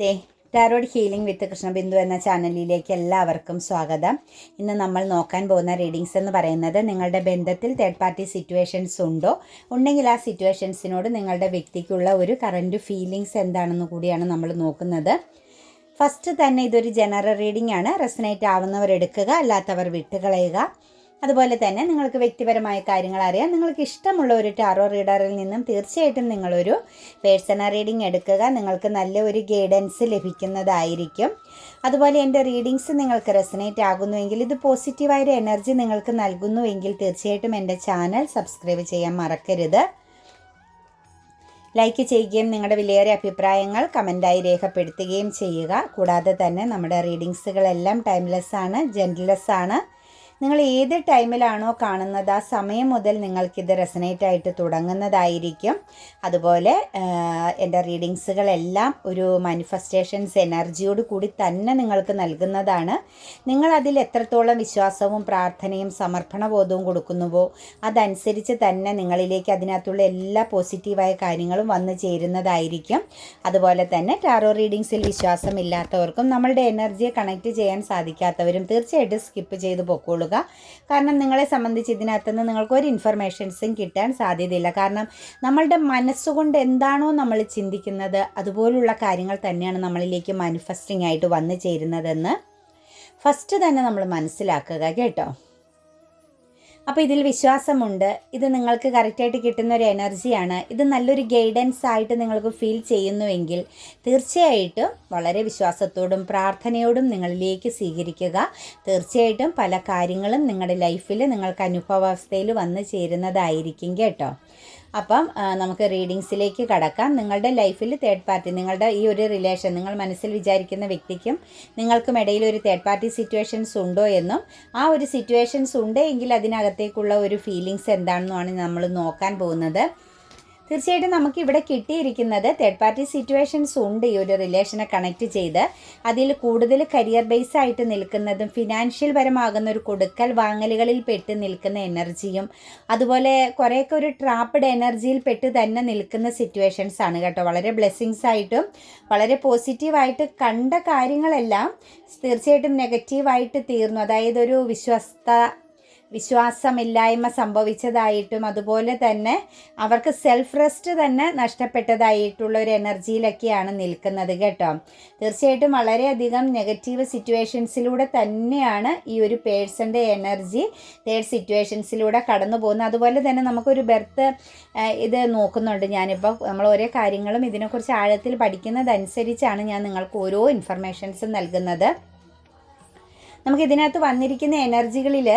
Namaste tarot healing with Krishnabindu എന്ന ചാനലിലേക്ക് എല്ലാവർക്കും സ്വാഗതം. ഇന്ന് നമ്മൾ നോക്കാൻ പോകുന്ന റീഡിങ്സ് എന്ന് പറയുന്നത് നിങ്ങളുടെ ബന്ധത്തിൽ തേർഡ് പാർട്ടി സിറ്റുവേഷൻസ് ഉണ്ടോ? ഉണ്ടെങ്കിൽ ആ സിറ്റുവേഷൻസിനോട് നിങ്ങളുടെ വ്യക്തിക്കുള്ള ഒരു കറന്റ് ഫീലിങ്സ് എന്താണെന്ന് കൂടിയാണ് നമ്മൾ നോക്കുന്നത്. ഫസ്റ്റ് തന്നെ ഇതൊരു ജനറൽ റീഡിംഗ് ആണ്. റെസനേറ്റ് ആവുന്നവർ എടുക്കുക അല്ലാത്തവർ വിട്ടുകളയുക. അതുപോലെ തന്നെ നിങ്ങൾക്ക് വ്യക്തിപരമായ കാര്യങ്ങൾ അറിയാം. നിങ്ങൾക്ക് ഇഷ്ടമുള്ള ഒരു ടാറോ റീഡറിൽ നിന്നും തീർച്ചയായിട്ടും നിങ്ങളൊരു പേഴ്സണൽ റീഡിംഗ് എടുക്കുക. നിങ്ങൾക്ക് നല്ല ഒരു ഗൈഡൻസ് ലഭിക്കുന്നതായിരിക്കും. അതുപോലെ എന്റെ റീഡിങ്സ് നിങ്ങൾക്ക് റെസനേറ്റ് ആകുന്നുവെങ്കിൽ ഇത് പോസിറ്റീവായൊരു എനർജി നിങ്ങൾക്ക് നൽകുന്നുവെങ്കിൽ തീർച്ചയായിട്ടും എന്റെ ചാനൽ സബ്സ്ക്രൈബ് ചെയ്യാൻ മറക്കരുത്. ലൈക്ക് ചെയ്യുകയും നിങ്ങളുടെ വിലയേറിയ അഭിപ്രായങ്ങൾ കമന്റായി രേഖപ്പെടുത്തുകയും ചെയ്യുക. കൂടാതെ തന്നെ നമ്മുടെ റീഡിങ്സുകളെല്ലാം ടൈംലെസ് ആണ് ജെന്റ്ലെസ് ആണ് നിങ്ങൾ ഏത് ടൈമിലാണോ കാണുന്നത് ആ സമയം മുതൽ നിങ്ങൾക്കിത് റെസനേറ്റ് ആയിട്ട് തുടങ്ങുന്നതായിരിക്കും. അതുപോലെ എന്റെ റീഡിങ്സുകളെല്ലാം ഒരു മാനിഫെസ്റ്റേഷൻസ് എനർജിയോട് കൂടി തന്നെ നിങ്ങൾക്ക് നൽകുന്നതാണ്. നിങ്ങൾ അതിൽ എത്രത്തോളം വിശ്വാസവും പ്രാർത്ഥനയും സമർപ്പണബോധവും കൊടുക്കുന്നുവോ അതനുസരിച്ച് തന്നെ നിങ്ങളിലേക്ക് അതിനകത്തുള്ള എല്ലാ പോസിറ്റീവായ കാര്യങ്ങളും വന്നു ചേരുന്നതായിരിക്കും. അതുപോലെ തന്നെ ടാറോ റീഡിങ്സിൽ വിശ്വാസമില്ലാത്തവർക്കും നമ്മളുടെ എനർജിയെ കണക്ട് ചെയ്യാൻ സാധിക്കാത്തവരും തീർച്ചയായിട്ടും സ്കിപ്പ് ചെയ്ത് പൊക്കോളുക കാരണം നിങ്ങളെ സംബന്ധിച്ച് ഇതിനകത്തുനിന്ന് നിങ്ങൾക്ക് ഒരു ഇൻഫർമേഷൻസും കിട്ടാൻ സാധ്യതയില്ല. കാരണം നമ്മളുടെ മനസ്സുകൊണ്ട് എന്താണോ നമ്മൾ ചിന്തിക്കുന്നത് അതുപോലുള്ള കാര്യങ്ങൾ തന്നെയാണ് നമ്മളിലേക്ക് മാനിഫെസ്റ്റിംഗ് ആയിട്ട് വന്നു ചേരുന്നതെന്ന് ഫസ്റ്റ് തന്നെ നമ്മൾ മനസ്സിലാക്കുക കേട്ടോ. അപ്പോൾ ഇതിൽ വിശ്വാസമുണ്ട്. ഇത് നിങ്ങൾക്ക് കറക്റ്റായിട്ട് കിട്ടുന്ന ഒരു എനർജിയാണ് ഇത് നല്ലൊരു ഗൈഡൻസ് ആയിട്ട് നിങ്ങൾക്ക് ഫീൽ ചെയ്യുന്നുവെങ്കിൽ തീർച്ചയായിട്ടും വളരെ വിശ്വാസത്തോടും പ്രാർത്ഥനയോടും നിങ്ങളിലേക്ക് സ്വീകരിക്കുക. തീർച്ചയായിട്ടും പല കാര്യങ്ങളും നിങ്ങളുടെ ലൈഫിൽ നിങ്ങൾക്ക് അനുഭവാവസ്ഥയിൽ വന്നു ചേരുന്നതായിരിക്കും കേട്ടോ. അപ്പം നമുക്ക് റീഡിങ്സിലേക്ക് കടക്കാം. നിങ്ങളുടെ ലൈഫിൽ തേർഡ് പാർട്ടി നിങ്ങളുടെ ഈ ഒരു റിലേഷൻ നിങ്ങൾ മനസ്സിൽ വിചാരിക്കുന്ന വ്യക്തിക്കും നിങ്ങൾക്കും ഇടയിൽ ഒരു തേർഡ് പാർട്ടി സിറ്റുവേഷൻസ് ഉണ്ടോ എന്നും ആ ഒരു സിറ്റുവേഷൻസ് ഉണ്ട് എങ്കിൽ അതിനകത്തേക്കുള്ള ഒരു ഫീലിങ്സ് എന്താണെന്നുമാണ് നമ്മൾ നോക്കാൻ പോകുന്നത്. തീർച്ചയായിട്ടും നമുക്ക് ഇവിടെ കിട്ടിയിരിക്കുന്നത് തേർഡ് പാർട്ടി സിറ്റുവേഷൻസ് ഉണ്ട് ഈ ഒരു റിലേഷനെ കണക്ട് ചെയ്ത്. അതിൽ കൂടുതൽ കരിയർ ബേസ് ആയിട്ട് നിൽക്കുന്നതും ഫിനാൻഷ്യൽ പരമാകുന്ന ഒരു കൊടുക്കൽ വാങ്ങലുകളിൽ പെട്ട് നിൽക്കുന്ന എനർജിയും അതുപോലെ കുറേയൊക്കെ ഒരു ട്രാപ്പഡ് എനർജിയിൽ പെട്ട് തന്നെ നിൽക്കുന്ന സിറ്റുവേഷൻസ് ആണ് കേട്ടോ. വളരെ ബ്ലെസ്സിങ്സ് ആയിട്ടും വളരെ പോസിറ്റീവായിട്ട് കണ്ട കാര്യങ്ങളെല്ലാം തീർച്ചയായിട്ടും നെഗറ്റീവായിട്ട് തീർന്നു. അതായത് ഒരു വിശ്വസ്ത വിശ്വാസമില്ലായ്മ സംഭവിച്ചതായിട്ടും അതുപോലെ തന്നെ അവർക്ക് സെൽഫ് റെസ്റ്റ് തന്നെ നഷ്ടപ്പെട്ടതായിട്ടുള്ള ഒരു എനർജിയിലൊക്കെയാണ് നിൽക്കുന്നത് കേട്ടോ. തീർച്ചയായിട്ടും വളരെയധികം നെഗറ്റീവ് സിറ്റുവേഷൻസിലൂടെ തന്നെയാണ് ഈ ഒരു പേഴ്സന്റെ എനർജി തേർഡ് സിറ്റുവേഷൻസിലൂടെ കടന്നു പോകുന്നത്. അതുപോലെ തന്നെ നമുക്കൊരു ബെർത്ത് ഇത് നോക്കുന്നുണ്ട് ഞാനിപ്പോൾ നമ്മൾ ഓരോ കാര്യങ്ങളും ഇതിനെക്കുറിച്ച് ആഴത്തിൽ പഠിക്കുന്നതനുസരിച്ചാണ് ഞാൻ നിങ്ങൾക്ക് ഓരോ ഇൻഫർമേഷൻസും നൽകുന്നത്. നമുക്ക് ഇതിനകത്ത് വന്നിരിക്കുന്ന എനർജികളിൽ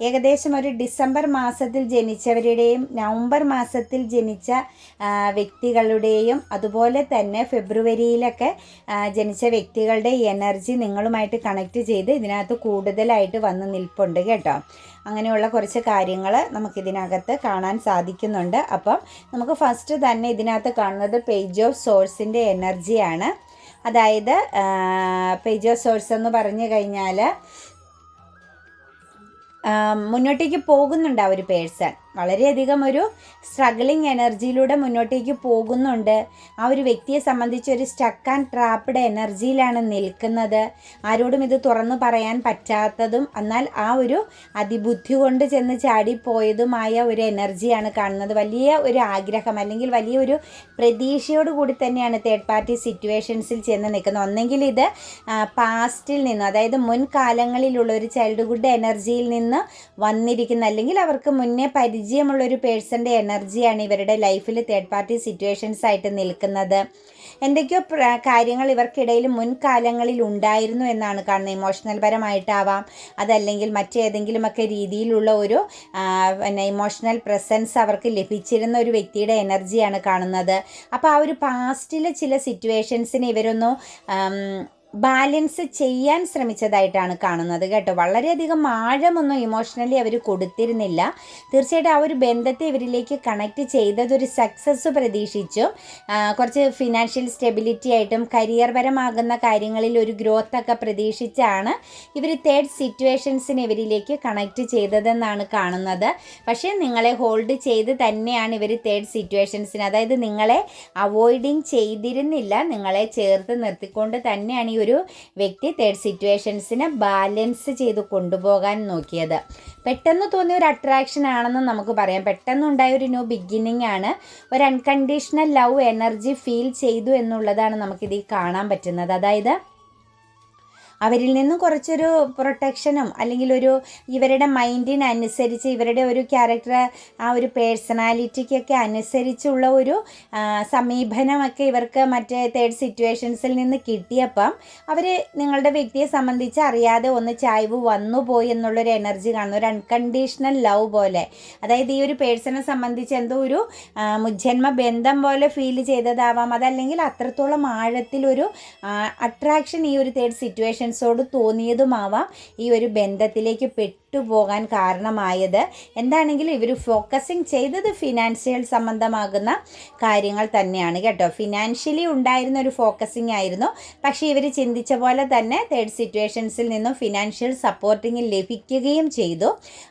ഏകദേശം ഒരു ഡിസംബർ മാസത്തിൽ ജനിച്ചവരുടെയും നവംബർ മാസത്തിൽ ജനിച്ച വ്യക്തികളുടെയും അതുപോലെ തന്നെ ഫെബ്രുവരിയിലൊക്കെ ജനിച്ച വ്യക്തികളുടെ എനർജി നിങ്ങളുമായിട്ട് കണക്ട് ചെയ്ത് ഇതിനകത്ത് കൂടുതലായിട്ട് വന്ന് നിൽപ്പുണ്ട് കേട്ടോ. അങ്ങനെയുള്ള കുറച്ച് കാര്യങ്ങൾ നമുക്കിതിനകത്ത് കാണാൻ സാധിക്കുന്നുണ്ട്. അപ്പം നമുക്ക് ഫസ്റ്റ് തന്നെ ഇതിനകത്ത് കാണുന്നത് പേജ് ഓഫ് സോഴ്സിന്റെ എനർജിയാണ് അതായത് പേജ് സോഴ്സ് എന്ന് പറഞ്ഞു കഴിഞ്ഞാൽ മുന്നോട്ടേക്ക് പോകുന്നുണ്ട് ആ ഒരു പേഴ്സൺ വളരെയധികം ഒരു സ്ട്രഗ്ലിംഗ് എനർജിയിലൂടെ മുന്നോട്ടേക്ക് പോകുന്നുണ്ട്. ആ ഒരു വ്യക്തിയെ സംബന്ധിച്ച് ഒരു സ്റ്റക്ക് ആൻഡ് ട്രാപ്പ്ഡ് എനർജിയിലാണ് നിൽക്കുന്നത്. ആരോടും ഇത് തുറന്നു പറയാൻ പറ്റാത്തതും എന്നാൽ ആ ഒരു അതിബുദ്ധി കൊണ്ട് ചെന്ന് ചാടിപ്പോയതുമായ ഒരു എനർജിയാണ് കാണുന്നത്. വലിയ ഒരു ആഗ്രഹം അല്ലെങ്കിൽ വലിയ ഒരു പ്രതീക്ഷയോട് കൂടി തന്നെയാണ് തേർഡ് പാർട്ടി സിറ്റുവേഷൻസിൽ ചെന്ന് നിൽക്കുന്നത്. ഒന്നെങ്കിൽ ഇത് പാസ്റ്റിൽ നിന്ന് അതായത് മുൻകാലങ്ങളിലുള്ള ഒരു ചൈൽഡ്ഹുഡ് എനർജിയിൽ നിന്ന് വന്നിരിക്കുന്ന അല്ലെങ്കിൽ അവർക്ക് മുന്നേ പരിചയം പരിചയമുള്ള ഒരു പേഴ്സന്റെ എനർജിയാണ് ഇവരുടെ ലൈഫിൽ തേർഡ് പാർട്ടി സിറ്റുവേഷൻസ് ആയിട്ട് നിൽക്കുന്നത്. എന്തൊക്കെയോ കാര്യങ്ങൾ ഇവർക്കിടയിൽ മുൻകാലങ്ങളിൽ ഉണ്ടായിരുന്നു എന്നാണ് കാണുന്നത്. ഇമോഷണൽ പരമായിട്ടാവാം അതല്ലെങ്കിൽ മറ്റേതെങ്കിലുമൊക്കെ രീതിയിലുള്ള ഒരു പിന്നെ ഇമോഷണൽ പ്രസൻസ് അവർക്ക് ലഭിച്ചിരുന്ന ഒരു വ്യക്തിയുടെ എനർജിയാണ് കാണുന്നത്. അപ്പോൾ ആ ഒരു പാസ്റ്റിലെ ചില സിറ്റുവേഷൻസിന് ഇവരൊന്നും ബാലൻസ് ചെയ്യാൻ ശ്രമിച്ചതായിട്ടാണ് കാണുന്നത് കേട്ടോ. വളരെയധികം ആഴമൊന്നും ഇമോഷണലി അവർ കൊടുത്തിരുന്നില്ല. തീർച്ചയായിട്ടും ആ ഒരു ബന്ധത്തെ ഇവരിലേക്ക് കണക്ട് ചെയ്തതൊരു സക്സസ് പ്രതീക്ഷിച്ചു. കുറച്ച് ഫിനാൻഷ്യൽ സ്റ്റെബിലിറ്റി ആയിട്ടും കരിയർ പരമാകുന്ന കാര്യങ്ങളിൽ ഒരു ഗ്രോത്ത് ഒക്കെ പ്രതീക്ഷിച്ചാണ് ഇവർ തേർഡ് സിറ്റുവേഷൻസിന് ഇവരിലേക്ക് കണക്ട് ചെയ്തതെന്നാണ് കാണുന്നത്. പക്ഷേ നിങ്ങളെ ഹോൾഡ് ചെയ്ത് തന്നെയാണ് ഇവർ തേർഡ് സിറ്റുവേഷൻസിന് അതായത് നിങ്ങളെ അവോയ്ഡിങ് ചെയ്തിരുന്നില്ല. നിങ്ങളെ ചേർത്ത് നിർത്തിക്കൊണ്ട് തന്നെയാണ് ഈ വ്യക്തി തേർഡ് സിറ്റുവേഷൻസിനെ ബാലൻസ് ചെയ്ത് കൊണ്ടുപോകാൻ നോക്കിയത്. പെട്ടെന്ന് തോന്നിയ ഒരു അട്രാക്ഷൻ ആണെന്ന് നമുക്ക് പറയാം. പെട്ടെന്നുണ്ടായ ഒരു ന്യൂ ബിഗിനിങ് ആണ്. ഒരു അൺകണ്ടീഷണൽ ലവ് എനർജി ഫീൽ ചെയ്തു എന്നുള്ളതാണ് നമുക്കിതിൽ കാണാൻ പറ്റുന്നത്. അതായത് അവരിൽ നിന്നും കുറച്ചൊരു പ്രൊട്ടക്ഷനും അല്ലെങ്കിൽ ഒരു ഇവരുടെ മൈൻഡിനനുസരിച്ച് ഇവരുടെ ഒരു ക്യാരക്ടർ ആ ഒരു പേഴ്സണാലിറ്റിക്കൊക്കെ അനുസരിച്ചുള്ള ഒരു സമീപനമൊക്കെ ഇവർക്ക് മറ്റേ തേർഡ് സിറ്റുവേഷൻസിൽ നിന്ന് കിട്ടിയപ്പം അവർ നിങ്ങളുടെ വ്യക്തിയെ സംബന്ധിച്ച് അറിയാതെ ഒന്ന് ചായ്വ് വന്നു പോയി എന്നുള്ളൊരു എനർജി കാണുന്നു. ഒരു അൺകണ്ടീഷണൽ ലവ് പോലെ. അതായത് ഈ ഒരു പേഴ്സണെ സംബന്ധിച്ച് എന്തോ ഒരു മുജ്ജന്മ ബന്ധം പോലെ ഫീൽ ചെയ്തതാവാം. അതല്ലെങ്കിൽ അത്രത്തോളം ആഴത്തിലൊരു അട്രാക്ഷൻ ഈ ഒരു തേർഡ് സിറ്റുവേഷൻസോട് തോന്നിയതുമാവാം ഈ ഒരു ബന്ധത്തിലേക്ക് പെട്ടുപോകാൻ കാരണമായത്. എന്താണെങ്കിലും ഇവർ ഫോക്കസിങ് ചെയ്തത് ഫിനാൻഷ്യൽ സംബന്ധമാകുന്ന കാര്യങ്ങൾ തന്നെയാണ് കേട്ടോ. ഫിനാൻഷ്യലി ഉണ്ടായിരുന്ന ഒരു ഫോക്കസിങ് ആയിരുന്നു. പക്ഷേ ഇവർ ചിന്തിച്ച പോലെ തന്നെ തേർഡ് സിറ്റുവേഷൻസിൽ നിന്നും ഫിനാൻഷ്യൽ സപ്പോർട്ടിങ് ലഭിക്കുകയും ചെയ്തു.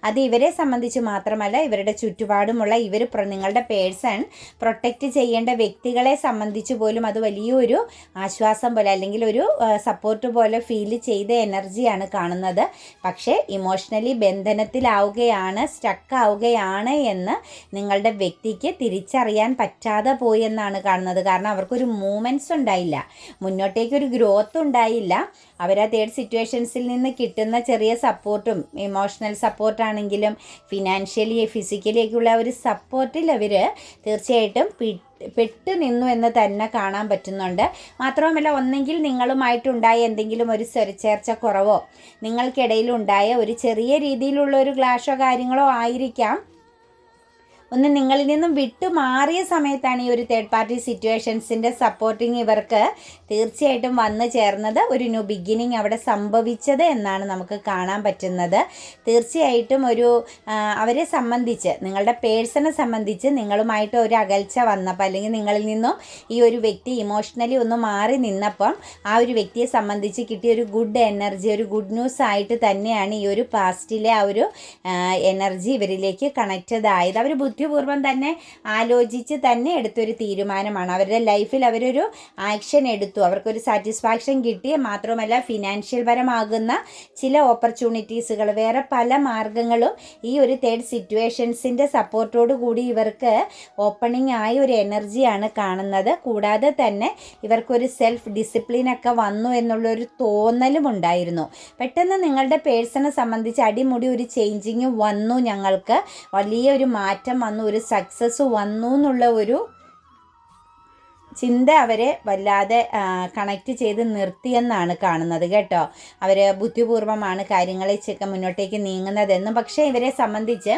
അത് ഇവരെ സംബന്ധിച്ച് മാത്രമല്ല ഇവരുടെ ചുറ്റുപാടുമുള്ള ഇവർ നിങ്ങളുടെ പേഴ്സൺ പ്രൊട്ടക്റ്റ് ചെയ്യേണ്ട വ്യക്തികളെ സംബന്ധിച്ച് പോലും അത് വലിയൊരു ആശ്വാസം പോലെ അല്ലെങ്കിൽ ഒരു സപ്പോർട്ട് പോലെ ഫീൽ ചെയ്ത എനർജിയാണ് കാണുന്നത്. പക്ഷേ ഇമോഷണലി ബന്ധനത്തിലാവുകയാണ് സ്റ്റക്ക് ആവുകയാണ് എന്ന് നിങ്ങളുടെ വ്യക്തിക്ക് തിരിച്ചറിയാൻ പറ്റാതെ പോയി എന്നാണ് കാണുന്നത്. കാരണം അവർക്കൊരു മൂമെന്റ്സ് ഉണ്ടായില്ല. മുന്നോട്ടേക്കൊരു ഗ്രോത്ത് ഉണ്ടായില്ല. അവർ ആ തേർഡ് സിറ്റുവേഷൻസിൽ നിന്ന് കിട്ടുന്ന ചെറിയ സപ്പോർട്ടും ഇമോഷണൽ സപ്പോർട്ടാണെങ്കിലും ഫിനാൻഷ്യലി ഫിസിക്കലി ഒക്കെയുള്ള ഒരു സപ്പോർട്ടിൽ അവർ തീർച്ചയായിട്ടും പെട്ടു നിന്നു എന്ന് തന്നെ കാണാൻ പറ്റുന്നുണ്ട്. മാത്രവുമല്ല ഒന്നെങ്കിൽ നിങ്ങളുമായിട്ടുണ്ടായ എന്തെങ്കിലും ഒരു സ്വരച്ചേർച്ച കുറവോ നിങ്ങൾക്കിടയിലുണ്ടായ ഒരു ചെറിയ രീതിയിലുള്ള ഒരു ക്ലാഷോ കാര്യങ്ങളോ ആയിരിക്കാം. ഒന്ന് നിങ്ങളിൽ നിന്നും വിട്ടു മാറിയ സമയത്താണ് ഈ ഒരു തേർഡ് പാർട്ടി സിറ്റുവേഷൻസിന്റെ സപ്പോർട്ടിങ് ഇവർക്ക് തീർച്ചയായിട്ടും വന്നു ചേർന്നത്. ഒരു ന്യൂ ബിഗിനിങ് അവിടെ സംഭവിച്ചത് എന്നാണ് നമുക്ക് കാണാൻ പറ്റുന്നത്. തീർച്ചയായിട്ടും ഒരു അവരെ സംബന്ധിച്ച് നിങ്ങളുടെ പേഴ്സണെ സംബന്ധിച്ച് നിങ്ങളുമായിട്ട് ഒരു അകൽച്ച വന്നപ്പോൾ അല്ലെങ്കിൽ നിങ്ങളിൽ നിന്നും ഈ ഒരു വ്യക്തി ഇമോഷണലി ഒന്ന് മാറി നിന്നപ്പം ആ ഒരു വ്യക്തിയെ സംബന്ധിച്ച് കിട്ടിയ ഒരു ഗുഡ് എനർജി ഒരു ഗുഡ് ന്യൂസ് ആയിട്ട് തന്നെയാണ് ഈ ഒരു പാസ്റ്റിലെ ആ ഒരു എനർജി ഇവരിലേക്ക് കണക്റ്റഡ് ആയത്. അവർ ബുദ്ധിപൂർവം തന്നെ ആലോചിച്ച് തന്നെ എടുത്തൊരു തീരുമാനമാണ്. അവരുടെ ലൈഫിൽ അവരൊരു ആക്ഷൻ എടുത്തു. അവർക്കൊരു സാറ്റിസ്ഫാക്ഷൻ കിട്ടി മാത്രമല്ല ഫിനാൻഷ്യൽ പരമാകുന്ന ചില ഓപ്പർച്യൂണിറ്റീസുകൾ. വേറെ പല മാർഗങ്ങളും ഈ ഒരു തേർഡ് സിറ്റുവേഷൻസിന്റെ സപ്പോർട്ടോട് കൂടി ഇവർക്ക് ഓപ്പണിംഗ് ആയ ഒരു എനർജിയാണ് കാണുന്നത്. കൂടാതെ തന്നെ ഇവർക്കൊരു സെൽഫ് ഡിസിപ്ലിനൊക്കെ വന്നു എന്നുള്ളൊരു തോന്നലും ഉണ്ടായിരുന്നു. പെട്ടെന്ന് നിങ്ങളുടെ പേഴ്സണെ സംബന്ധിച്ച് അടിമുടി ഒരു ചേഞ്ചിങ് വന്നു ഞങ്ങൾക്ക്. വലിയൊരു മാറ്റം വന്നു ഒരു സക്സസ് വന്നു എന്നുള്ള ഒരു ചിന്ത അവരെ വല്ലാതെ കണക്റ്റ് ചെയ്ത് നിർത്തിയെന്നാണ് കാണുന്നത് കേട്ടോ. അവർ ബുദ്ധിപൂർവമാണ് കാര്യങ്ങളെ മുന്നോട്ടേക്ക് നീങ്ങുന്നതെന്നും പക്ഷേ ഇവരെ സംബന്ധിച്ച്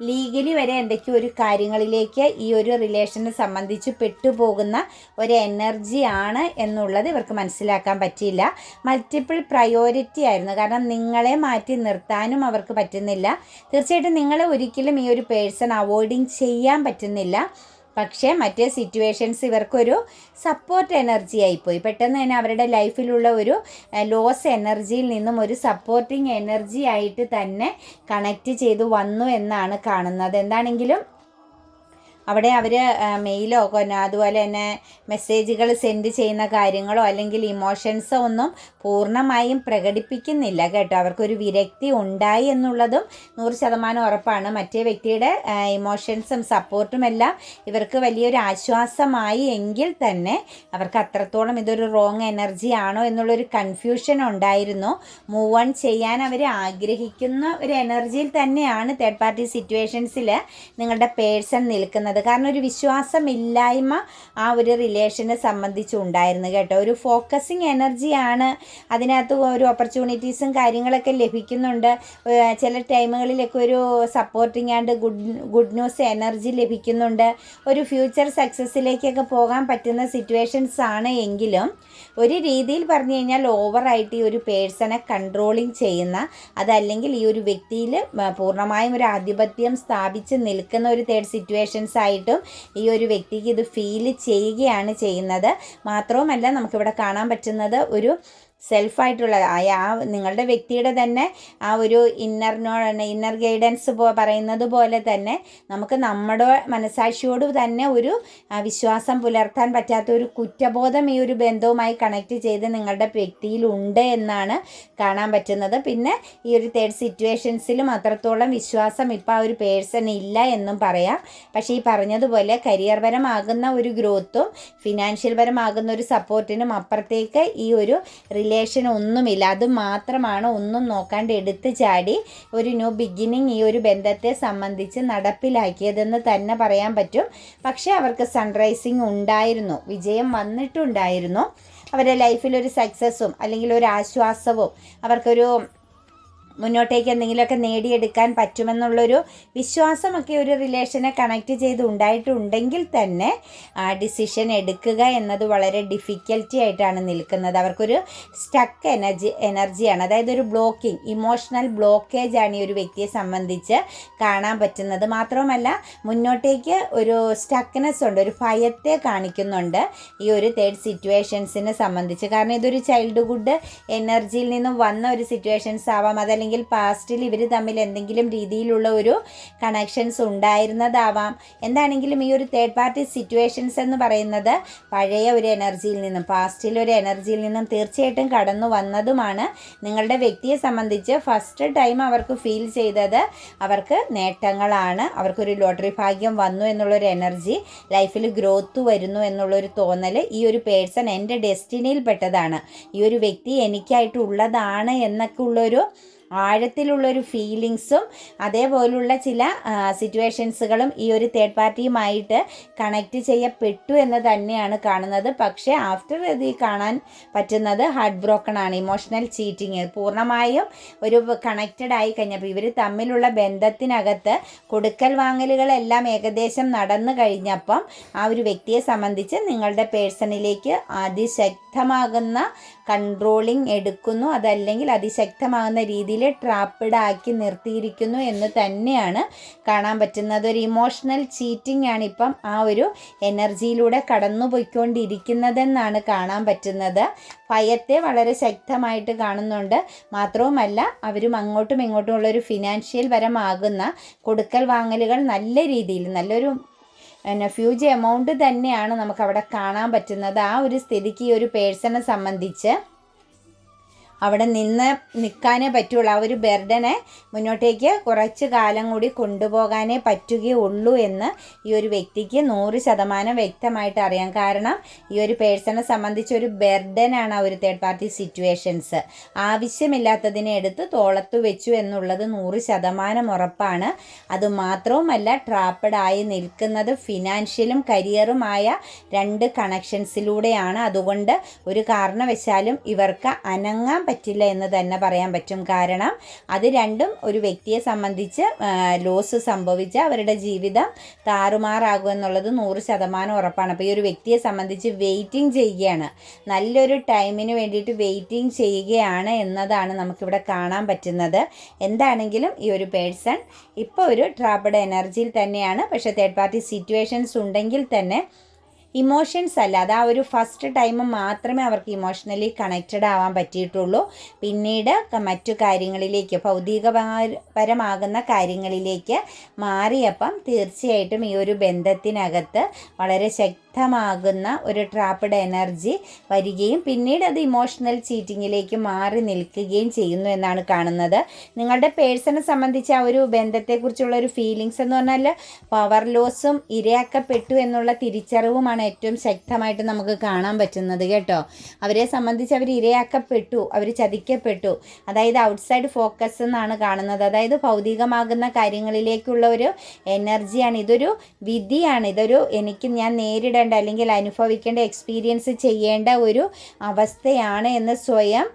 ലീഗലി വരെ എന്തൊക്കെയോ ഒരു കാര്യങ്ങളിലേക്ക് ഈ ഒരു റിലേഷനെ സംബന്ധിച്ച് പെട്ടുപോകുന്ന ഒരു എനർജി ആണ് എന്നുള്ളത് ഇവർക്ക് മനസ്സിലാക്കാൻ പറ്റിയില്ല. മൾട്ടിപ്പിൾ പ്രയോറിറ്റി ആയിരുന്നു. കാരണം നിങ്ങളെ മാറ്റി നിർത്താനും അവർക്ക് പറ്റുന്നില്ല. തീർച്ചയായിട്ടും നിങ്ങളെ ഒരിക്കലും ഈ ഒരു പേഴ്സൺ അവോയ്ഡിങ് ചെയ്യാൻ പറ്റുന്നില്ല. പക്ഷേ മറ്റേ സിറ്റുവേഷൻസ് ഇവർക്കൊരു സപ്പോർട്ട് എനർജി ആയിപ്പോയി. പെട്ടെന്ന് തന്നെ അവരുടെ ലൈഫിലുള്ള ഒരു ലോസ് എനർജിയിൽ നിന്നും ഒരു സപ്പോർട്ടിങ് എനർജി ആയിട്ട് തന്നെ കണക്റ്റ് ചെയ്തു വന്നു എന്നാണ് കാണുന്നത്. എന്താണെങ്കിലും അവിടെ അവർ മെയിലോ പിന്നെ അതുപോലെ തന്നെ മെസ്സേജുകൾ സെൻഡ് ചെയ്യുന്ന കാര്യങ്ങളോ അല്ലെങ്കിൽ ഇമോഷൻസോ ഒന്നും പൂർണമായും പ്രകടിപ്പിക്കുന്നില്ല കേട്ടോ. അവർക്കൊരു വിരക്തി ഉണ്ടായി എന്നുള്ളതും നൂറ് ശതമാനം ഉറപ്പാണ്. മറ്റേ വ്യക്തിയുടെ ഇമോഷൻസും സപ്പോർട്ടും എല്ലാം ഇവർക്ക് വലിയൊരു ആശ്വാസമായി എങ്കിൽ തന്നെ അവർക്ക് അത്രത്തോളം ഇതൊരു റോങ് എനർജി ആണോ എന്നുള്ളൊരു കൺഫ്യൂഷൻ ഉണ്ടായിരുന്നു. മൂവ് ഓൺ ചെയ്യാൻ അവർ ആഗ്രഹിക്കുന്ന ഒരു എനർജിയിൽ തന്നെയാണ് തേർഡ് പാർട്ടി സിറ്റുവേഷൻസിൽ നിങ്ങളുടെ പേഴ്സൺ നിൽക്കുന്നത്. പറ്റുന്നത് കാരണം ഒരു വിശ്വാസമില്ലായ്മ ആ ഒരു റിലേഷനെ സംബന്ധിച്ചുണ്ടായിരുന്നു കേട്ടോ. ഒരു ഫോക്കസിങ് എനർജിയാണ് അതിനകത്ത് ഒരു ഓപ്പർച്യൂണിറ്റീസും കാര്യങ്ങളൊക്കെ ലഭിക്കുന്നുണ്ട്. ചില ടൈമുകളിലൊക്കെ ഒരു supporting and good good news energy ലഭിക്കുന്നുണ്ട്. ഒരു ഫ്യൂച്ചർ സക്സസ്സിലേക്കൊക്കെ പോകാൻ പറ്റുന്ന സിറ്റുവേഷൻസ് ആണ് എങ്കിലും ഒരു രീതിയിൽ പറഞ്ഞു കഴിഞ്ഞാൽ ഓവറായിട്ട് ഈ ഒരു പേഴ്സണെ കൺട്രോളിങ് ചെയ്യുന്ന അതല്ലെങ്കിൽ ഈ ഒരു വ്യക്തിയിൽ പൂർണമായും ഒരു ആധിപത്യം സ്ഥാപിച്ച് നിൽക്കുന്ന ഒരു തേർഡ് സിറ്റുവേഷൻസ് ആയിട്ടും ഈ ഒരു വ്യക്തിക്ക് ഇത് ഫീൽ ചെയ്യുകയാണ് ചെയ്യുന്നത്. മാത്രവുമല്ല നമുക്കിവിടെ കാണാൻ പറ്റുന്നത് ഒരു സെൽഫായിട്ടുള്ള ആ നിങ്ങളുടെ വ്യക്തിയുടെ തന്നെ ആ ഒരു ഇന്നറിനോ ഇന്നർ ഗൈഡൻസ് പോ പറയുന്നത് പോലെ തന്നെ നമുക്ക് നമ്മുടെ മനസാക്ഷിയോട് തന്നെ ഒരു വിശ്വാസം പുലർത്താൻ പറ്റാത്ത ഒരു കുറ്റബോധം ഈ ഒരു ബന്ധവുമായി കണക്ട് ചെയ്ത് നിങ്ങളുടെ വ്യക്തിയിലുണ്ട് എന്നാണ് കാണാൻ പറ്റുന്നത്. പിന്നെ ഈ ഒരു തേർഡ് സിറ്റുവേഷൻസിലും അത്രത്തോളം വിശ്വാസം ഇപ്പോൾ ആ ഒരു പേഴ്സൺ ഇല്ല എന്നും പറയാം. പക്ഷേ ഈ പറഞ്ഞതുപോലെ കരിയർ പരമാകുന്ന ഒരു ഗ്രോത്തും ഫിനാൻഷ്യൽ പരമാകുന്ന ഒരു സപ്പോർട്ടിനും അപ്പുറത്തേക്ക് ഈ ഒരു റിലേഷൻ ഒന്നുമില്ല. അത് മാത്രമാണ് ഒന്നും നോക്കാണ്ട് എടുത്തു ചാടി ഒരു ന്യൂ ബിഗിനിങ് ഈ ഒരു ബന്ധത്തെ സംബന്ധിച്ച് നടപ്പിലാക്കിയതെന്ന് തന്നെ പറയാൻ പറ്റും. പക്ഷേ അവർക്ക് സൺറൈസിങ് ഉണ്ടായിരുന്നു. വിജയം വന്നിട്ടുണ്ടായിരുന്നു. അവരുടെ ലൈഫിൽ ഒരു സക്സസ്സും അല്ലെങ്കിൽ ഒരു ആശ്വാസവും അവർക്കൊരു മുന്നോട്ടേക്ക് എന്തെങ്കിലുമൊക്കെ നേടിയെടുക്കാൻ പറ്റുമെന്നുള്ളൊരു വിശ്വാസമൊക്കെ ഒരു റിലേഷനെ കണക്ട് ചെയ്ത് ഉണ്ടായിട്ടുണ്ടെങ്കിൽ തന്നെ ആ ഡിസിഷൻ എടുക്കുക എന്നത് വളരെ ഡിഫിക്കൽറ്റി ആയിട്ടാണ് നിൽക്കുന്നത്. അവർക്കൊരു സ്റ്റക്ക് എനർജി എനർജിയാണ് അതായത് ഒരു ബ്ലോക്കിംഗ് ഇമോഷണൽ ബ്ലോക്കേജ് ആണ് ഈ ഒരു വ്യക്തിയെ സംബന്ധിച്ച് കാണാൻ പറ്റുന്നത്. മാത്രവുമല്ല മുന്നോട്ടേക്ക് ഒരു സ്റ്റക്നെസ് ഉണ്ട് ഒരു ഭയത്തെ കാണിക്കുന്നുണ്ട് ഈ ഒരു തേർഡ് സിറ്റുവേഷൻസിനെ സംബന്ധിച്ച്. കാരണം ഇതൊരു ചൈൽഡ്ഹുഡ് എനർജിയിൽ നിന്നും വന്ന ഒരു സിറ്റുവേഷൻസ് ആവാം അതല്ലെങ്കിൽ പാസ്റ്റിൽ ഇവർ തമ്മിൽ എന്തെങ്കിലും രീതിയിലുള്ള ഒരു കണക്ഷൻസ് ഉണ്ടായിരുന്നതാവാം. എന്താണെങ്കിലും ഈ ഒരു തേർഡ് പാർട്ടി സിറ്റുവേഷൻസ് എന്ന് പറയുന്നത് പഴയ ഒരു എനർജിയിൽ നിന്നും പാസ്റ്റിൽ ഒരു എനർജിയിൽ നിന്നും തീർച്ചയായിട്ടും കടന്നു വന്നതുമാണ്. നിങ്ങളുടെ വ്യക്തിയെ സംബന്ധിച്ച് ഫസ്റ്റ് ടൈം അവർക്ക് ഫീൽ ചെയ്തത് അവർക്ക് നേട്ടങ്ങളാണ്. അവർക്കൊരു ലോട്ടറി ഭാഗ്യം വന്നു എന്നുള്ളൊരു എനർജി ലൈഫിൽ ഗ്രോത്ത് വരുന്നു എന്നുള്ളൊരു തോന്നൽ ഈ ഒരു പേഴ്സൺ എന്റെ ഡെസ്റ്റിനിയിൽ പെട്ടതാണ് ഈ ഒരു വ്യക്തി എനിക്കായിട്ടുള്ളതാണ് എന്നൊക്കെ ഉള്ളൊരു ആഴത്തിലുള്ളൊരു ഫീലിങ്സും അതേപോലുള്ള ചില സിറ്റുവേഷൻസുകളും ഈ ഒരു തേർഡ് പാർട്ടിയുമായിട്ട് കണക്റ്റ് ചെയ്യപ്പെട്ടു എന്ന് തന്നെയാണ് കാണുന്നത്. പക്ഷേ ആഫ്റ്റർ ഇത് കാണാൻ പറ്റുന്നത് ഹാർട്ട് ബ്രോക്കൺ ആണ് ഇമോഷണൽ ചീറ്റിങ് പൂർണമായും ഒരു കണക്റ്റഡ് ആയി കഴിഞ്ഞപ്പോൾ ഇവർ തമ്മിലുള്ള ബന്ധത്തിനകത്ത് കൊടുക്കൽ വാങ്ങലുകളെല്ലാം ഏകദേശം നടന്നു കഴിഞ്ഞപ്പം ആ ഒരു വ്യക്തിയെ സംബന്ധിച്ച് നിങ്ങളുടെ പേഴ്സണിലേക്ക് അതിശക്തമാകുന്ന കൺട്രോളിങ് എടുക്കുന്നു. അതല്ലെങ്കിൽ അതിശക്തമാകുന്ന രീതിയിൽ ട്രാപ്പിഡ് ആക്കി നിർത്തിയിരിക്കുന്നു എന്ന് തന്നെയാണ് കാണാൻ പറ്റുന്നത്. ഒരു ഇമോഷണൽ ചീറ്റിംഗ് ആണ് ഇപ്പം ആ ഒരു എനർജിയിലൂടെ കടന്നുപോയിക്കൊണ്ടിരിക്കുന്നതെന്നാണ് കാണാൻ പറ്റുന്നത്. ഭയത്തെ വളരെ ശക്തമായിട്ട് കാണുന്നുണ്ട്. മാത്രവുമല്ല അവരും അങ്ങോട്ടും ഇങ്ങോട്ടും ഉള്ളൊരു ഫിനാൻഷ്യൽ പരമാകുന്ന കൊടുക്കൽ വാങ്ങലുകൾ നല്ല രീതിയിൽ നല്ലൊരു പിന്നെ ഫ്യൂജ് എമൗണ്ട് തന്നെയാണ് നമുക്ക് അവിടെ കാണാൻ പറ്റുന്നത്. ആ ഒരു സ്ഥിതിക്ക് ഈ ഒരു പേഴ്സണെ സംബന്ധിച്ച് അവിടെ നിന്ന് നിൽക്കാനേ പറ്റുള്ളൂ. ആ ഒരു ബെർഡനെ മുന്നോട്ടേക്ക് കുറച്ച് കാലം കൂടി കൊണ്ടുപോകാനേ പറ്റുകയുള്ളൂ എന്ന് ഈ ഒരു വ്യക്തിക്ക് നൂറ് ശതമാനം വ്യക്തമായിട്ട് അറിയാം. കാരണം ഈ ഒരു പേഴ്സണെ സംബന്ധിച്ച് ഒരു ബെർഡനാണ് ആ ഒരു തേർഡ് പാർട്ടി സിറ്റുവേഷൻസ് ആവശ്യമില്ലാത്തതിനെ എടുത്ത് തോളത്ത് വെച്ചു എന്നുള്ളത് നൂറ് ശതമാനം ഉറപ്പാണ്. അതുമാത്രവുമല്ല ട്രാപ്പഡ് ആയി നിൽക്കുന്നത് ഫിനാൻഷ്യലും കരിയറുമായ രണ്ട് കണക്ഷൻസിലൂടെയാണ് അതുകൊണ്ട് ഒരു കാരണവശാലും ഇവർക്ക് അനങ്ങാൻ പറ്റില്ല എന്ന് തന്നെ പറയാൻ പറ്റും. കാരണം അത് രണ്ടും ഒരു വ്യക്തിയെ സംബന്ധിച്ച് ലോസ് സംഭവിച്ച അവരുടെ ജീവിതം താറുമാറാകും എന്നുള്ളത് നൂറ് ശതമാനം ഉറപ്പാണ്. അപ്പോൾ ഈ ഒരു വ്യക്തിയെ സംബന്ധിച്ച് വെയിറ്റിംഗ് ചെയ്യുകയാണ്. നല്ലൊരു ടൈമിന് വേണ്ടിയിട്ട് വെയിറ്റിംഗ് ചെയ്യുകയാണ് എന്നതാണ് നമുക്കിവിടെ കാണാൻ പറ്റുന്നത്. എന്താണെങ്കിലും ഈ ഒരു പേഴ്സൺ ഇപ്പോൾ ഒരു ട്രാപ്പഡ് എനർജിയിൽ തന്നെയാണ്. പക്ഷേ തേർഡ് പാർട്ടി സിറ്റുവേഷൻസ് ഉണ്ടെങ്കിൽ തന്നെ ഇമോഷൻസ് അല്ല അത് ആ ഒരു ഫസ്റ്റ് ടൈം മാത്രമേ അവർക്ക് ഇമോഷണലി കണക്റ്റഡ് ആവാൻ പറ്റിയിട്ടുള്ളൂ. പിന്നീട് മറ്റു കാര്യങ്ങളിലേക്ക് ഭൗതികപരമാകുന്ന കാര്യങ്ങളിലേക്ക് മാറിയപ്പം തീർച്ചയായിട്ടും ഈ ഒരു ബന്ധത്തിനകത്ത് വളരെ ശക്തമാകുന്ന ഒരു ട്രാപ്പഡ് എനർജി വരികയും പിന്നീട് അത് ഇമോഷണൽ ചീറ്റിങ്ങിലേക്ക് മാറി നിൽക്കുകയും ചെയ്യുന്നു എന്നാണ് കാണുന്നത്. നിങ്ങളുടെ പേഴ്സണെ സംബന്ധിച്ച് ആ ഒരു ബന്ധത്തെക്കുറിച്ചുള്ള ഒരു ഫീലിങ്സ് എന്ന് പറഞ്ഞാൽ പവർ ലോസും ഇരയാക്കപ്പെട്ടു എന്നുള്ള തിരിച്ചറിവുമാണ് ഏറ്റവും ശക്തമായിട്ട് നമുക്ക് കാണാൻ പറ്റുന്നത് കേട്ടോ. അവരെ സംബന്ധിച്ച് അവർ ഇരയാക്കപ്പെട്ടു അവർ ചതിക്കപ്പെട്ടു. അതായത് ഔട്ട്സൈഡ് ഫോക്കസ് എന്നാണ് കാണുന്നത്. അതായത് ഭൗതികമാകുന്ന കാര്യങ്ങളിലേക്കുള്ള ഒരു എനർജിയാണ് ഇതൊരു വിധിയാണ്. ഇതൊരു എനിക്ക് ഞാൻ നേരിടേണ്ട അല്ലെങ്കിൽ അനുഭവിക്കേണ്ട എക്സ്പീരിയൻസ് ചെയ്യേണ്ട ഒരു അവസ്ഥയാണ് എന്ന് സ്വയം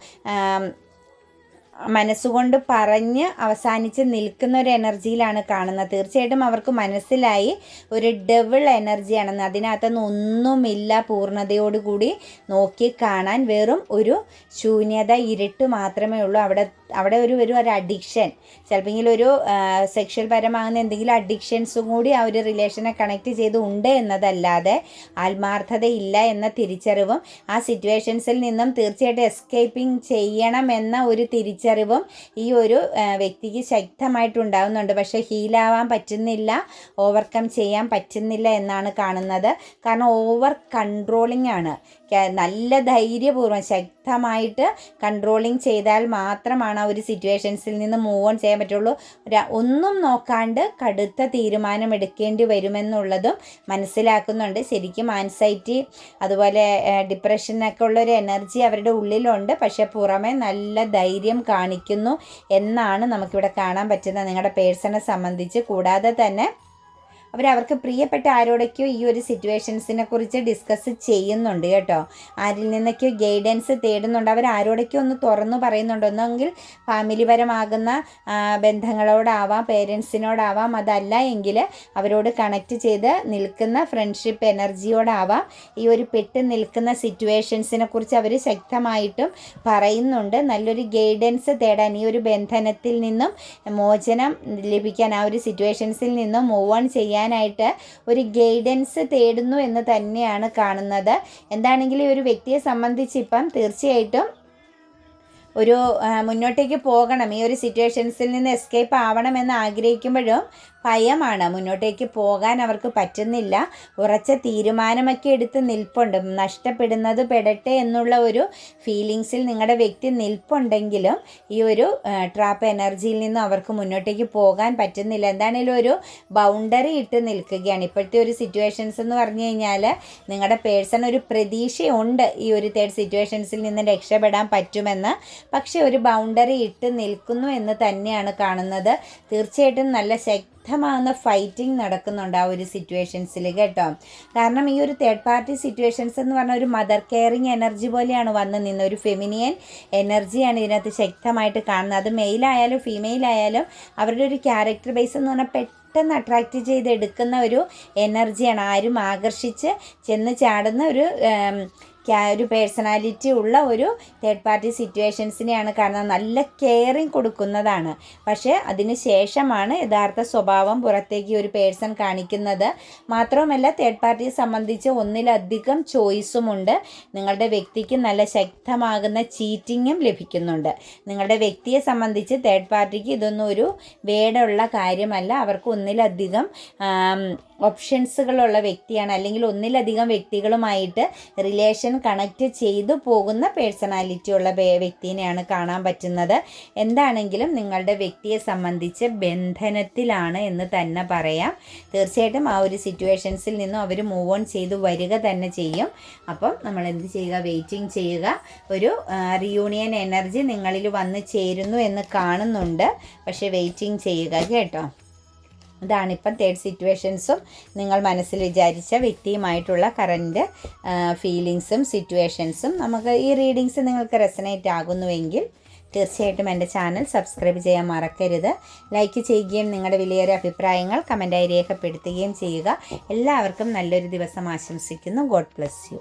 മനസ്സുകൊണ്ട് പറഞ്ഞ് അവസാനിച്ച് നിൽക്കുന്ന ഒരു എനർജിയിലാണ് കാണുന്നത്. തീർച്ചയായിട്ടും അവർക്ക് മനസ്സിലായി ഒരു ഡബിൾ എനർജിയാണെന്ന്. അതിനകത്തുനിന്ന് ഒന്നുമില്ല പൂർണതയോടുകൂടി നോക്കി കാണാൻ വെറും ഒരു ശൂന്യത ഇരുട്ട് മാത്രമേ ഉള്ളൂ. അവിടെ അവിടെ ഒരു വരും ഒരു അഡിക്ഷൻ ചിലപ്പോൾ ഒരു സെക്ഷൽ പരമാകുന്ന എന്തെങ്കിലും അഡിക്ഷൻസും കൂടി ആ ഒരു റിലേഷനെ കണക്ട് ചെയ്ത് ഉണ്ട് എന്നതല്ലാതെ ആത്മാർത്ഥതയില്ല എന്ന തിരിച്ചറിവും ആ സിറ്റുവേഷൻസിൽ നിന്നും തീർച്ചയായിട്ടും എസ്കേപ്പിംഗ് ചെയ്യണം എന്ന ഒരു തിരിച്ചറിവും ഈ ഒരു വ്യക്തിക്ക് ശക്തമായിട്ടുണ്ടാകുന്നുണ്ട് പക്ഷേ ഹീലാവാൻ പറ്റുന്നില്ല ഓവർകം ചെയ്യാൻ പറ്റുന്നില്ല എന്നാണ് കാണുന്നത്. കാരണം ഓവർ കൺട്രോളിംഗ് ആണ്. നല്ല ധൈര്യപൂർവം ശക്തമായിട്ട് കൺട്രോളിങ് ചെയ്താൽ മാത്രമാണ് ആ ഒരു സിറ്റുവേഷൻസിൽ നിന്ന് മൂവ് ഓൺ ചെയ്യാൻ പറ്റുള്ളൂ. ഒന്നും നോക്കാണ്ട് കടുത്ത തീരുമാനം എടുക്കേണ്ടി വരുമെന്നുള്ളതും മനസ്സിലാക്കുന്നുണ്ട്. ശരിക്കും ആൻസൈറ്റി അതുപോലെ ഡിപ്രഷനൊക്കെ ഉള്ളൊരു എനർജി അവരുടെ ഉള്ളിലുണ്ട്. പക്ഷേ പുറമെ നല്ല ധൈര്യം കാണിക്കുന്നു എന്നാണ് നമുക്കിവിടെ കാണാൻ പറ്റുന്നത്. നിങ്ങളുടെ പേഴ്സണെ സംബന്ധിച്ച്. കൂടാതെ തന്നെ അവരവർക്ക് പ്രിയപ്പെട്ട ആരോടൊക്കെയോ ഈ ഒരു സിറ്റുവേഷൻസിനെ കുറിച്ച് ഡിസ്കസ് ചെയ്യുന്നുണ്ട് കേട്ടോ. ആരിൽ നിന്നൊക്കെയോ ഗൈഡൻസ് തേടുന്നുണ്ട്. അവർ ആരോടൊക്കെയോ ഒന്ന് തുറന്നു പറയുന്നുണ്ട്. ഒന്നെങ്കിൽ ഫാമിലിപരമാകുന്ന ബന്ധങ്ങളോടാവാം പേരൻസിനോടാവാം അതല്ല എങ്കിൽ അവരോട് കണക്ട് ചെയ്ത് നിൽക്കുന്ന ഫ്രണ്ട്ഷിപ്പ് എനർജിയോടാവാം ഈ ഒരു പെട്ട് നിൽക്കുന്ന സിറ്റുവേഷൻസിനെ കുറിച്ച് അവർ ശക്തമായിട്ടും പറയുന്നുണ്ട്. നല്ലൊരു ഗൈഡൻസ് തേടാൻ ഈ ഒരു ബന്ധനത്തിൽ നിന്നും മോചനം ലഭിക്കാൻ ആ ഒരു സിറ്റുവേഷൻസിൽ നിന്നും മൂവ് ഓൺ ചെയ്യാൻ ചെയ്യാനായിട്ട് ഒരു ഗൈഡൻസ് തേടുന്നു എന്ന് തന്നെയാണ് കാണുന്നത്. എന്താണെങ്കിലും ഒരു വ്യക്തിയെ സംബന്ധിച്ച് ഇപ്പം തീർച്ചയായിട്ടും ഒരു മുന്നോട്ടേക്ക് പോകണം. ഈ ഒരു സിറ്റുവേഷൻസിൽ നിന്ന് എസ്കേപ്പ് ആവണമെന്ന് ആഗ്രഹിക്കുമ്പോഴും ഭയമാണ്. മുന്നോട്ടേക്ക് പോകാൻ അവർക്ക് പറ്റുന്നില്ല. ഉറച്ച തീരുമാനമൊക്കെ എടുത്ത് നിൽപ്പുണ്ട്. നഷ്ടപ്പെടുന്നത് പെടട്ടെ എന്നുള്ള ഒരു ഫീലിങ്സിൽ നിങ്ങളുടെ വ്യക്തി നിൽപ്പുണ്ടെങ്കിലും ഈ ഒരു ട്രാപ്പ് എനർജിയിൽ നിന്നും അവർക്ക് മുന്നോട്ടേക്ക് പോകാൻ പറ്റുന്നില്ല. എന്താണേലും ഒരു ബൗണ്ടറി ഇട്ട് നിൽക്കുകയാണ്. ഇപ്പോഴത്തെ ഒരു സിറ്റുവേഷൻസ് എന്ന് പറഞ്ഞു കഴിഞ്ഞാൽ നിങ്ങളുടെ പേഴ്സൺ ഒരു പ്രതീക്ഷയുണ്ട് ഈ ഒരു തേർഡ് സിറ്റുവേഷൻസിൽ നിന്ന് രക്ഷപ്പെടാൻ പറ്റുമെന്ന്. പക്ഷേ ഒരു ബൗണ്ടറി ഇട്ട് നിൽക്കുന്നു എന്ന് തന്നെയാണ് കാണുന്നത്. തീർച്ചയായിട്ടും നല്ല ശക്തി ശക്തമാകുന്ന ഫൈറ്റിംഗ് നടക്കുന്നുണ്ട് ആ ഒരു സിറ്റുവേഷൻസിൽ കേട്ടോ. കാരണം ഈ ഒരു തേർഡ് പാർട്ടി സിറ്റുവേഷൻസ് എന്ന് പറഞ്ഞാൽ ഒരു മദർ കെയറിങ് എനർജി പോലെയാണ് വന്ന് നിന്ന്. ഒരു ഫെമിനിയൻ എനർജിയാണ് ഇതിനകത്ത് ശക്തമായിട്ട് കാണുന്നത്. അത് മെയിലായാലും ഫീമെയിൽ ആയാലും അവരുടെ ഒരു ക്യാരക്ടർ ബേസ് എന്ന് പറഞ്ഞാൽ പെട്ടെന്ന് അട്രാക്റ്റ് ചെയ്തെടുക്കുന്ന ഒരു എനർജിയാണ് ആരും ആകർഷിച്ച് ചെന്ന് ചാടുന്ന ഒരു ഒരു പേഴ്സണാലിറ്റി ഉള്ള ഒരു തേർഡ് പാർട്ടി സിറ്റുവേഷൻസിനെയാണ് കാണുന്നത് നല്ല കെയറിങ് കൊടുക്കുന്നതാണ്. പക്ഷേ അതിന് ശേഷമാണ് യഥാർത്ഥ സ്വഭാവം പുറത്തേക്ക് ഒരു പേഴ്സൺ കാണിക്കുന്നത്. മാത്രവുമല്ല തേർഡ് പാർട്ടിയെ സംബന്ധിച്ച് ഒന്നിലധികം ചോയ്സുമുണ്ട് നിങ്ങളുടെ വ്യക്തിക്ക് നല്ല ശക്തമാകുന്ന ചീറ്റിങ്ങും ലഭിക്കുന്നുണ്ട്. നിങ്ങളുടെ വ്യക്തിയെ സംബന്ധിച്ച് തേർഡ് പാർട്ടിക്ക് ഇതൊന്നും ഒരു വേടുള്ള കാര്യമല്ല. അവർക്ക് ഒന്നിലധികം ഓപ്ഷൻസുകളുള്ള വ്യക്തിയാണ്. അല്ലെങ്കിൽ ഒന്നിലധികം വ്യക്തികളുമായിട്ട് റിലേഷൻ കണക്റ്റ് ചെയ്തു പോകുന്ന പേഴ്സണാലിറ്റി ഉള്ള വ്യക്തിനെയാണ് കാണാൻ പറ്റുന്നത്. എന്താണെങ്കിലും നിങ്ങളുടെ വ്യക്തിയെ സംബന്ധിച്ച് ബന്ധനത്തിലാണ് എന്ന് തന്നെ പറയാം. തീർച്ചയായിട്ടും ആ ഒരു സിറ്റുവേഷൻസിൽ നിന്നും അവർ മൂവ് ഓൺ ചെയ്തു വരിക തന്നെ ചെയ്യും. അപ്പം നമ്മൾ എന്ത് ചെയ്യുക? വെയിറ്റിംഗ് ചെയ്യുക. ഒരു റിയൂണിയൻ എനർജി നിങ്ങളിൽ വന്ന് ചേരുന്നു എന്ന് കാണുന്നുണ്ട്. പക്ഷേ വെയിറ്റിംഗ് ചെയ്യുക കേട്ടോ. ഇതാണിപ്പം തേർഡ് സിറ്റുവേഷൻസും നിങ്ങൾ മനസ്സിൽ വിചാരിച്ച വ്യക്തിയുമായിട്ടുള്ള കറന്റ് ഫീലിങ്സും സിറ്റുവേഷൻസും നമുക്ക് ഈ റീഡിങ്സ് നിങ്ങൾക്ക് റെസനേറ്റ് ആകുന്നുവെങ്കിൽ തീർച്ചയായിട്ടും എന്റെ ചാനൽ സബ്സ്ക്രൈബ് ചെയ്യാൻ മറക്കരുത്. ലൈക്ക് ചെയ്യുകയും നിങ്ങളുടെ വിലയേറിയ അഭിപ്രായങ്ങൾ കമന്റായി രേഖപ്പെടുത്തുകയും ചെയ്യുക. എല്ലാവർക്കും നല്ലൊരു ദിവസം ആശംസിക്കുന്നു. God bless you